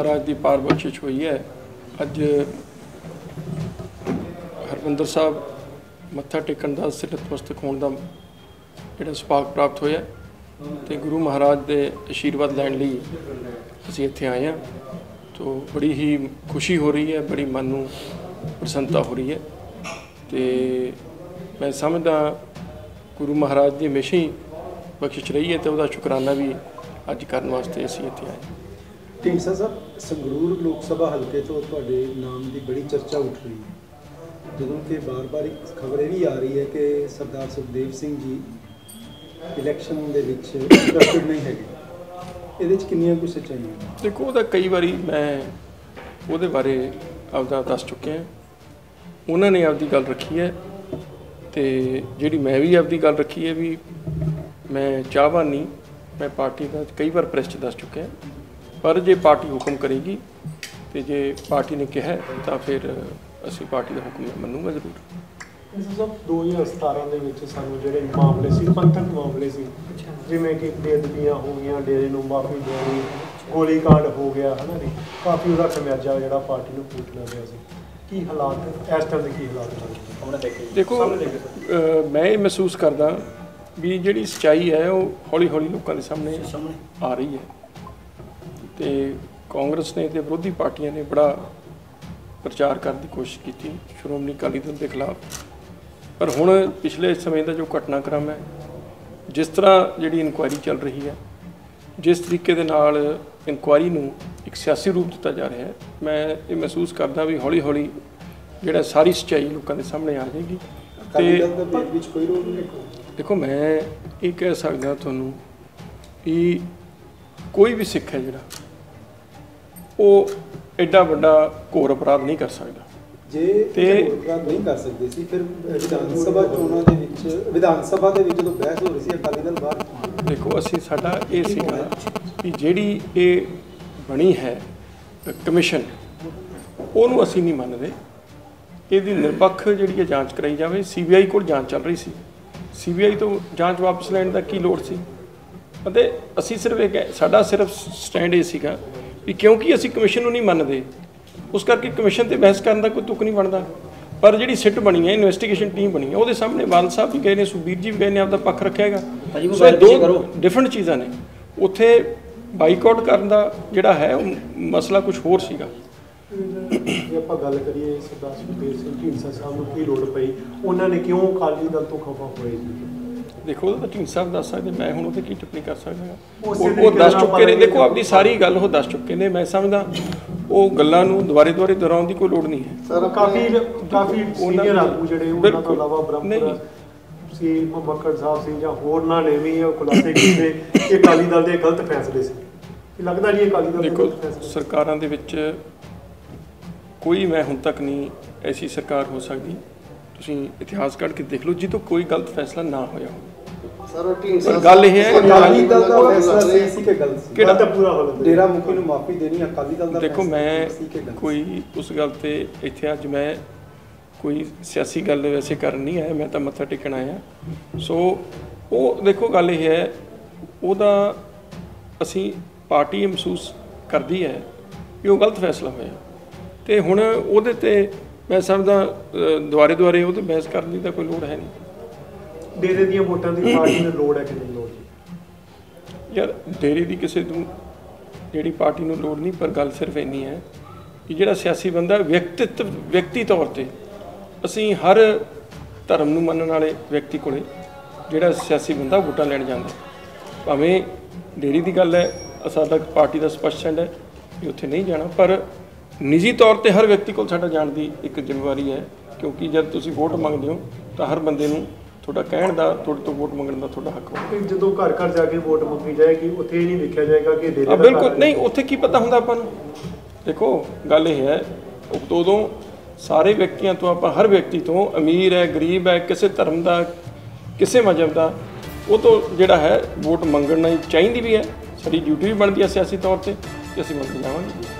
ਮਹਾਰਾਜ ਦੀ ਪਾਰ ਬਖਸ਼ਿਸ਼ ਹੋਈ ਹੈ। ਅੱਜ ਹਰਮੰਦਰ ਸਾਹਿਬ ਮੱਥਾ ਟੇਕਣ ਦਾ ਸਿਰ ਨਤਮਸਤਕ ਹੋਣ ਦਾ ਜਿਹੜਾ ਸੁਭਾਗ ਪ੍ਰਾਪਤ ਹੋਇਆ ਤੇ ਗੁਰੂ ਮਹਾਰਾਜ ਦੇ ਆਸ਼ੀਰਵਾਦ ਲੈਣ ਲਈ ਅਸੀਂ ਇੱਥੇ ਆਏ ਹਾਂ। ਤੋ ਬੜੀ ਹੀ ਖੁਸ਼ੀ ਹੋ ਰਹੀ ਹੈ, ਬੜੀ ਮਨ ਨੂੰ ਪ੍ਰਸੰਨਤਾ ਹੋ ਰਹੀ ਹੈ। ਤੇ ਮੈਂ ਸਮਝਦਾ ਗੁਰੂ ਮਹਾਰਾਜ ਦੀ ਹਮੇਸ਼ਾ ਹੀ ਬਖਸ਼ਿਸ਼ ਰਹੀ ਹੈ ਤੇ ਉਹਦਾ ਸ਼ੁਕਰਾਨਾ ਵੀ ਅੱਜ ਕਰਨ ਵਾਸਤੇ ਅਸੀਂ ਇੱਥੇ ਆਏ ਹਾਂ। ਢੀਂਡਸਾ ਸੰਗਰੂਰ ਲੋਕ ਸਭਾ ਹਲਕੇ ਤੋਂ ਤੁਹਾਡੇ ਨਾਮ ਦੀ ਬੜੀ ਚਰਚਾ ਉੱਠ ਰਹੀ ਹੈ। ਜਦੋਂ ਕਿ ਬਾਰ-ਬਾਰ ਇੱਕ ਖਬਰ ਇਹ ਵੀ ਆ ਰਹੀ ਹੈ ਕਿ ਸਰਦਾਰ ਸੁਖਦੇਵ ਸਿੰਘ ਜੀ ਇਲੈਕਸ਼ਨ ਦੇ ਵਿੱਚ ਇੰਟਰਸਟਿਡ ਨਹੀਂ ਹੈਗੇ। ਇਹਦੇ ਵਿੱਚ ਕਿੰਨੀਆਂ ਕੁ ਸੱਚਾਈਆਂ ਦੇਖੋ ਉਹਦਾ ਕਈ ਵਾਰੀ ਮੈਂ ਉਹਦੇ ਬਾਰੇ ਆਪਦਾ ਦੱਸ ਚੁੱਕਿਆ ਉਹਨਾਂ ਨੇ ਆਪਦੀ ਗੱਲ ਰੱਖੀ ਹੈ ਤੇ ਜਿਹੜੀ ਮੈਂ ਵੀ ਆਪਦੀ ਗੱਲ ਰੱਖੀ ਹੈ ਵੀ ਮੈਂ ਚਾਹਵਾਨੀ, ਮੈਂ ਪਾਰਟੀ ਦਾ ਕਈ ਵਾਰ ਪ੍ਰੈਸ 'ਚ ਦੱਸ ਚੁੱਕਿਆ ਪਰ ਜੇ ਪਾਰਟੀ ਹੁਕਮ ਕਰੇਗੀ ਤੇ ਜੇ ਪਾਰਟੀ ਨੇ ਕਿਹਾ ਤਾਂ ਫਿਰ ਅਸੀਂ ਪਾਰਟੀ ਦਾ ਹੁਕਮ ਮੰਨੂਗਾ ਜ਼ਰੂਰ। ਇਸ ਸਭ 2017 ਦੇ ਵਿੱਚ ਸਾਨੂੰ ਜਿਹੜੇ ਮਾਮਲੇ ਸੀ ਪੰਥਕ ਮਾਮਲੇ ਸੀ ਜਿਵੇਂ ਕਿ ਬੇਦਬੀਆਂ ਹੋ ਗਈਆਂ ਡੇਰੇ ਨੂੰ ਮਾਫੀ ਦੇਣੀ ਗੋਲੀकांड ਹੋ ਗਿਆ ਹਨਾ ਜੀ? ਕਾਫੀ ਉਹਦਾ ਖਮਿਆਜਾ ਜਿਹੜਾ ਪਾਰਟੀ ਨੂੰ ਭੁਗਤਣਾ ਪਿਆ ਸੀ। ਕੀ ਹਾਲਾਤ ਇਸ ਟਾਈਮ ਦੇ ਕੀ ਹਾਲਾਤ ਦੇਖੋ ਮੈਂ ਇਹ ਮਹਿਸੂਸ ਕਰਦਾ ਵੀ ਜਿਹੜੀ ਸਚਾਈ ਹੈ ਉਹ ਹੌਲੀ ਹੌਲੀ ਲੋਕਾਂ ਦੇ ਸਾਹਮਣੇ। ਆ ਰਹੀ ਹੈ। ਤੇ ਕਾਂਗਰਸ ਨੇ ਤੇ ਵਿਰੋਧੀ ਪਾਰਟੀਆਂ ਨੇ ਬੜਾ ਪ੍ਰਚਾਰ ਕਰਨ ਦੀ ਕੋਸ਼ਿਸ਼ ਕੀਤੀ ਸ਼੍ਰੋਮਣੀ ਅਕਾਲੀ ਦਲ ਦੇ ਖਿਲਾਫ। ਪਰ ਹੁਣ ਪਿਛਲੇ ਸਮੇਂ ਦਾ ਜੋ ਘਟਨਾਕ੍ਰਮ ਹੈ ਜਿਸ ਤਰ੍ਹਾਂ ਜਿਹੜੀ ਇਨਕੁਆਇਰੀ ਚੱਲ ਰਹੀ ਹੈ ਜਿਸ ਤਰੀਕੇ ਦੇ ਨਾਲ ਇਨਕੁਆਇਰੀ ਨੂੰ ਇੱਕ ਸਿਆਸੀ ਰੂਪ ਦਿੱਤਾ ਜਾ ਰਿਹਾ ਹੈ ਮੈਂ ਇਹ ਮਹਿਸੂਸ ਕਰਦਾ ਵੀ ਹੌਲੀ ਹੌਲੀ ਜਿਹੜਾ ਸਾਰੀ ਸਚਾਈ ਲੋਕਾਂ ਦੇ ਸਾਹਮਣੇ ਆ ਜਾਏਗੀ। ਤੇ ਦਲ ਦਾ ਭੇਦ ਵਿੱਚ ਕੋਈ ਰੋਲ ਨਹੀਂ ਦੇਖੋ। ਮੈਂ ਇਹ ਕਹਿ ਸਕਦਾ ਤੁਹਾਨੂੰ ਕਿ ਕੋਈ ਵੀ ਸਿੱਖ ਹੈ ਜਿਹੜਾ ਉਹ ਐਡਾ ਵੱਡਾ ਘੋਰ ਅਪਰਾਧ ਨਹੀਂ ਕਰ ਸਕਦਾ। ਜੇ ਤੇ- ਤੇ ਨਹੀਂ ਕਰ ਸਕਦੇ ਸੀ ਫਿਰ ਵਿਧਾਨ ਸਭਾ ਚੋਣਾਂ ਦੇ ਵਿੱਚ ਵਿਧਾਨ ਸਭਾ ਦੇ ਵਿੱਚ ਜਦੋਂ ਬਹਿਸ ਹੋ ਰਹੀ ਸੀ ਅਕਾਲੀ ਦਲ ਬਾਹਰ ਦੇਖੋ ਅਸੀਂ ਸਾਡਾ ਇਹ ਸੀਗਾ ਕਿ ਜਿਹੜੀ ਇਹ ਬਣੀ ਹੈ ਕਮਿਸ਼ਨ ਉਹਨੂੰ ਅਸੀਂ ਨਹੀਂ ਮੰਨਦੇ। ਇਹਦੀ ਨਿਰਪੱਖ ਜਿਹੜੀ ਹੈ ਜਾਂਚ ਕਰਾਈ ਜਾਵੇ। ਸੀਬੀਆਈ ਕੋਲ ਜਾਂਚ ਚੱਲ ਰਹੀ ਸੀ। ਸੀਬੀਆਈ ਤੋਂ ਜਾਂਚ ਵਾਪਸ ਲੈਣ ਦਾ ਕੀ ਲੋੜ ਸੀ? ਅਤੇ ਅਸੀਂ ਸਿਰਫ ਇਹ ਸਾਡਾ ਸਿਰਫ ਸਟੈਂਡ ਇਹ ਸੀਗਾ ਵੀ ਕਿਉਂਕਿ ਅਸੀਂ ਕਮਿਸ਼ਨ ਨੂੰ ਨਹੀਂ ਮੰਨਦੇ। ਉਸ ਕਰਕੇ ਕਮਿਸ਼ਨ ਤੇ ਬਹਿਸ ਕਰਨ ਦਾ ਕੋਈ ਤੁਕ ਨਹੀਂ ਬਣਦਾ। ਪਰ ਜਿਹੜੀ ਸਿੱਟ ਬਣੀ ਹੈ ਇਨਵੈਸਟੀਗੇਸ਼ਨ ਟੀਮ ਬਣੀ ਹੈ ਉਹਦੇ ਸਾਹਮਣੇ ਬਾਦਲ ਸਾਹਿਬ ਵੀ ਗਏ ਨੇ ਸੁਖਬੀਰ ਜੀ ਵੀ ਗਏ ਨੇ ਆਪਦਾ ਪੱਖ ਰੱਖਿਆ ਹੈਗਾ। ਸੋ ਇਹ ਦੋ ਡਿਫਰੈਂਟ ਚੀਜ਼ਾਂ ਨੇ। ਉੱਥੇ ਬਾਈਕਾਟ ਕਰਨ ਦਾ ਜਿਹੜਾ ਹੈ ਉਹ ਮਸਲਾ ਕੁਝ ਹੋਰ ਸੀਗਾ। ਜੇ ਆਪਾਂ ਗੱਲ ਕਰੀਏ ਸਰਦਾਰ ਸੁਖਦੇਵ ਸਿੰਘ ਢੀਂਡਸਾ ਸਾਹਿਬ ਨੂੰ ਕੀ ਲੋੜ ਪਈ ਉਹਨਾਂ ਨੇ ਕਿਉਂ ਅਕਾਲੀ ਦਲ ਤੋਂ ਖਫਾ ਹੋਏ ਸੀ ਦੇਖੋ ਉਹਦਾ ਢੀਂਡ ਸਾਹਿਬ ਦੱਸ ਸਕਦੇ ਮੈਂ ਹੁਣ ਉਹਤੇ ਕੀ ਟਿੱਪਣੀ ਕਰ ਸਕਦਾ ਹਾਂ। ਉਹ ਦੱਸ ਨਾਲ ਚੁੱਕੇ ਨੇ ਦੇਖੋ ਆਪਣੀ ਸਾਰੀ ਗੱਲ ਉਹ ਦੱਸ ਚੁੱਕੇ ਨੇ ਮੈਂ ਸਮਝਦਾ ਉਹ ਗੱਲਾਂ ਨੂੰ ਦੁਬਾਰੇ ਦੁਬਾਰੇ ਦੁਹਰਾਉਣ ਦੀ ਕੋਈ ਲੋੜ ਨਹੀਂ ਹੈ। ਸਰ ਕਾਫੀ ਕਾਫੀ ਸੀਨੀਅਰ ਆਗੂ ਜਿਹੜੇ ਉਹਨਾਂ ਤੋਂ। ਇਲਾਵਾ ਬ੍ਰਹਮਪੁਰਾ। ਸੀ ਮੁਹੰਮਦ ਸਾਹਿਬ ਸਿੰਘ ਜਾਂ ਹੋਰਨਾਂ ਨੇ ਵੀ ਇਹ ਖੁਲਾਸੇ ਕੀਤੇ ਕਿ ਅਕਾਲੀ ਦਲ ਦੇ ਗਲਤ ਫੈਸਲੇ ਸੀ। ਕੀ ਲੱਗਦਾ ਜੀ ਇਹ ਅਕਾਲੀ ਦਲ ਦੇ ਦੇਖੋ ਗਲਤ ਫੈਸਲੇ ਸਰਕਾਰਾਂ ਦੇ ਵਿੱਚ ਕੋਈ ਮੈਂ ਹੁਣ ਤੱਕ ਨਹੀਂ ਐਸੀ ਸਰਕਾਰ ਹੋ ਸਕਦੀ। ਤੁਸੀਂ ਇਤਿਹਾਸ ਕੱਢ ਕੇ ਦੇਖ ਲਓ ਜਿੱਦੋਂ ਕੋਈ ਗਲਤ ਫੈਸਲਾ ਨਾ ਹੋਇਆ ਹੋਵੇ। ਸਰ ਢੀਂਡਸਾ ਪਰ ਗੱਲ ਇਹ ਹੈ ਕਿ ਅਕਾਲੀ ਦਲ ਦਾ ਫੈਸਲਾ ਸਹੀ ਸੀ ਕਿ ਗਲਤ ਸੀ। ਕਿਹੜਾ? ਤਾਂ ਪੂਰਾ ਹੋ ਲੰਦਾ ਡੇਰਾ ਮੁਖੀ ਨੂੰ ਮਾਫੀ ਦੇਣੀ ਅਕਾਲੀ ਦਲ ਦਾ ਦੇਖੋ ਮੈਂ? ਕੋਈ ਉਸ ਗੱਲ ਤੇ ਇੱਥੇ ਅੱਜ ਮੈਂ ਕੋਈ ਸਿਆਸੀ ਗੱਲ ਵੈਸੇ ਕਰਨ ਨਹੀਂ ਆਇਆ ਮੈਂ ਤਾਂ ਮੱਥਾ ਟੇਕਣ ਆਇਆ। ਸੋ ਉਹ ਦੇਖੋ ਗੱਲ ਇਹ ਹੈ ਉਹਦਾ ਅਸੀਂ ਪਾਰਟੀ ਮਹਿਸੂਸ ਕਰਦੀ ਹੈ ਕਿ ਉਹ ਗਲਤ ਫੈਸਲਾ ਹੋਇਆ। ਤੇ ਹੁਣ ਉਹਦੇ ਤੇ ਮੈਂ ਸਮਝਦਾ ਅ, ਦੁਬਾਰੇ ਦੁਬਾਰੇ ਉਹਤੇ ਬਹਿਸ ਕਰਨ ਦੀ ਤਾਂ ਕੋਈ ਲੋੜ ਹੈ ਨਹੀਂ। ਡੇਰੇ ਦੀਆਂ ਵੋਟਾਂ ਦੀ ਪਾਰਟੀ ਨੂੰ ਲੋੜ ਹੈ ਕਿ ਨਹੀਂ ਲੋੜ ਜੀ? ਯਾਰ, ਡੇਰੀ ਦੀ ਕਿਸੇ ਨੂੰ ਜਿਹੜੀ ਪਾਰਟੀ ਨੂੰ ਲੋੜ ਨਹੀਂ, ਪਰ ਗੱਲ ਸਿਰਫ ਇੰਨੀ ਹੈ ਕਿ ਜਿਹੜਾ ਸਿਆਸੀ ਬੰਦਾ ਵਿਅਕਤਿਤਵ ਵਿਅਕਤੀ ਤੌਰ ਤੇ ਅਸੀਂ ਹਰ ਧਰਮ ਨੂੰ ਮੰਨਣ ਵਾਲੇ ਵਿਅਕਤੀ ਕੋਲੇ ਜਿਹੜਾ ਸਿਆਸੀ ਬੰਦਾ ਵੋਟਾਂ ਲੈਣ ਜਾਂਦਾ ਭਾਵੇਂ ਡੇਰੀ ਦੀ ਗੱਲ ਹੈ, ਸਾਡਾ ਪਾਰਟੀ ਦਾ ਸਪਸ਼ਟ ਹੈ ਕਿ ਉੱਥੇ ਨਹੀਂ ਜਾਣਾ, ਪਰ ਨਿੱਜੀ ਤੌਰ ਤੇ ਹਰ ਵਿਅਕਤੀ ਕੋਲ ਸਾਡਾ ਜਾਣ ਦੀ ਇੱਕ ਜ਼ਿੰਮੇਵਾਰੀ ਹੈ, ਕਿਉਂਕਿ ਜਦ ਤੁਸੀਂ ਵੋਟ ਮੰਗਦੇ ਹੋ ਤਾਂ ਹਰ ਬੰਦੇ ਨੂੰ ਤੁਹਾਡਾ ਕਹਿਣ ਦਾ ਤੁਹਾਡੇ ਤੋਂ ਵੋਟ ਮੰਗਣ ਦਾ ਤੁਹਾਡਾ ਹੱਕ ਕਿ ਜਦੋਂ ਘਰ ਘਰ ਜਾ ਕੇ ਵੋਟ ਮੰਗੀ ਜਾਏਗੀ ਉੱਥੇ ਇਹ ਨਹੀਂ ਦੇਖਿਆ ਜਾਏਗਾ ਕਿ ਡੇਰੇ ਦਾ ਬਿਲਕੁਲ ਨਹੀਂ ਉੱਥੇ ਕੀ ਪਤਾ ਹੁੰਦਾ ਆਪਾਂ ਨੂੰ? ਦੇਖੋ ਗੱਲ ਇਹ ਹੈ ਉਦੋਂ ਸਾਰੇ ਵਿਅਕਤੀਆਂ ਤੋਂ ਆਪਾਂ ਹਰ ਵਿਅਕਤੀ ਤੋਂ ਅਮੀਰ ਹੈ ਗਰੀਬ ਹੈ ਕਿਸੇ ਧਰਮ ਦਾ ਕਿਸੇ ਮਜ਼ਹਬ ਦਾ ਉਹ ਤੋਂ ਜਿਹੜਾ ਹੈ ਵੋਟ ਮੰਗਣਾ ਚਾਹੀਦੀ ਵੀ ਹੈ। ਸਾਡੀ ਡਿਊਟੀ ਵੀ ਬਣਦੀ ਹੈ ਸਿਆਸੀ ਤੌਰ ਤੇ ਤੇ ਅਸੀਂ ਮੰਗ ਜਾਵਾਂਗੇ।